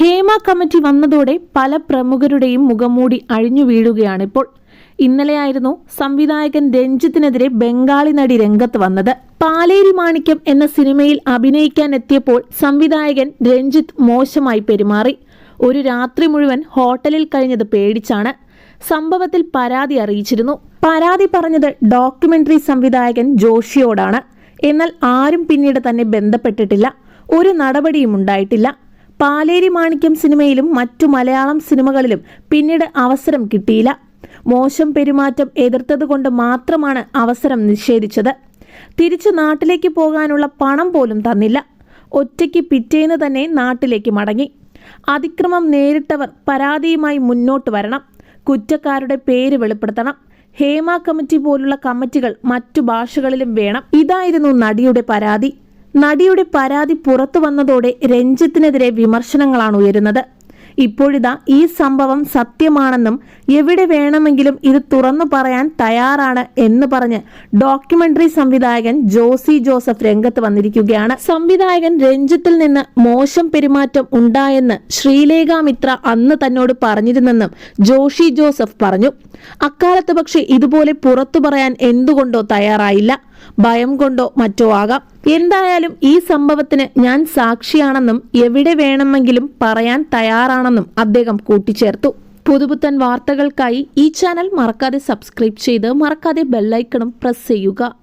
Hema committee വന്നതോടെ പല പ്രമുഖരുടെയും മുഖംമൂടി അഴിഞ്ഞു വീഴുകയാണിപ്പോൾ ഇന്നലെയായിരുന്നു സംവിധായകൻ രഞ്ജിത്തിനെതിരെ ബംഗാളി നടി രംഗത്ത് വന്നത്. പാലേരി മാണിക്യം എന്ന സിനിമയിൽ അഭിനയിക്കാൻ എത്തിയപ്പോൾ സംവിധായകൻ രഞ്ജിത്ത് മോശമായി പെരുമാറി. ഒരു രാത്രി മുഴുവൻ ഹോട്ടലിൽ കഴിഞ്ഞത് പേടിച്ചാണ്. സംഭവത്തിൽ പരാതി അറിയിച്ചിരുന്നു. പരാതി പറഞ്ഞത് ഡോക്യുമെന്ററി സംവിധായകൻ ജോഷിയോടാണ്. എന്നാൽ ആരും പിന്നീട് തന്നെ ബന്ധപ്പെട്ടിട്ടില്ല. ഒരു നടപടിയും ഉണ്ടായിട്ടില്ല. പാലേരി മാണിക്യം സിനിമയിലും മറ്റു മലയാളം സിനിമകളിലും പിന്നീട് അവസരം കിട്ടിയില്ല. മോശം പെരുമാറ്റം എതിർത്തതുകൊണ്ട് മാത്രമാണ് അവസരം നിഷേധിച്ചത്. തിരിച്ചു നാട്ടിലേക്ക് പോകാനുള്ള പണം പോലും തന്നില്ല. ഒറ്റയ്ക്ക് പിറ്റേന്ന് തന്നെ നാട്ടിലേക്ക് മടങ്ങി. അതിക്രമം നേരിട്ടവർ പരാതിയുമായി മുന്നോട്ട് വരണം. കുറ്റക്കാരുടെ പേര് വെളിപ്പെടുത്തണം. ഹേമ കമ്മിറ്റി പോലുള്ള കമ്മിറ്റികൾ മറ്റു ഭാഷകളിലും വേണം. ഇതായിരുന്നു നടിയുടെ പരാതി. നടിയുടെ പരാതി പുറത്തു വന്നതോടെ രഞ്ജിത്തിനെതിരെ വിമർശനങ്ങളാണ് ഉയരുന്നത്. ഇപ്പോഴിതാ ഈ സംഭവം സത്യമാണെന്നും എവിടെ വേണമെങ്കിലും ഇത് തുറന്നു പറയാൻ തയ്യാറാണ് എന്ന് പറഞ്ഞ് ഡോക്യുമെന്ററി സംവിധായകൻ ജോസി ജോസഫ് രംഗത്ത് വന്നിരിക്കുകയാണ്. സംവിധായകൻ രഞ്ജിത്തിൽ നിന്ന് മോശം പെരുമാറ്റം ഉണ്ടായെന്ന് ശ്രീലേഖ മിത്ര അന്ന് തന്നോട് പറഞ്ഞിരുന്നെന്നും ജോഷി ജോസഫ് പറഞ്ഞു. അക്കാലത്ത് പക്ഷേ ഇതുപോലെ പുറത്തു പറയാൻ എന്തുകൊണ്ടോ തയ്യാറായില്ല. ഭയം കൊണ്ടോ മറ്റോ ആകാം. എന്തായാലും ഈ സംഭവത്തിന് ഞാൻ സാക്ഷിയാണെന്നും എവിടെ വേണമെങ്കിലും പറയാൻ തയ്യാറാണെന്നും അദ്ദേഹം കൂട്ടിച്ചേർത്തു. പുതുപുത്തൻ വാർത്തകൾക്കായി ഈ ചാനൽ മറക്കാതെ സബ്സ്ക്രൈബ് ചെയ്ത് മറക്കാതെ ബെല്ലൈക്കണും പ്രസ് ചെയ്യുക.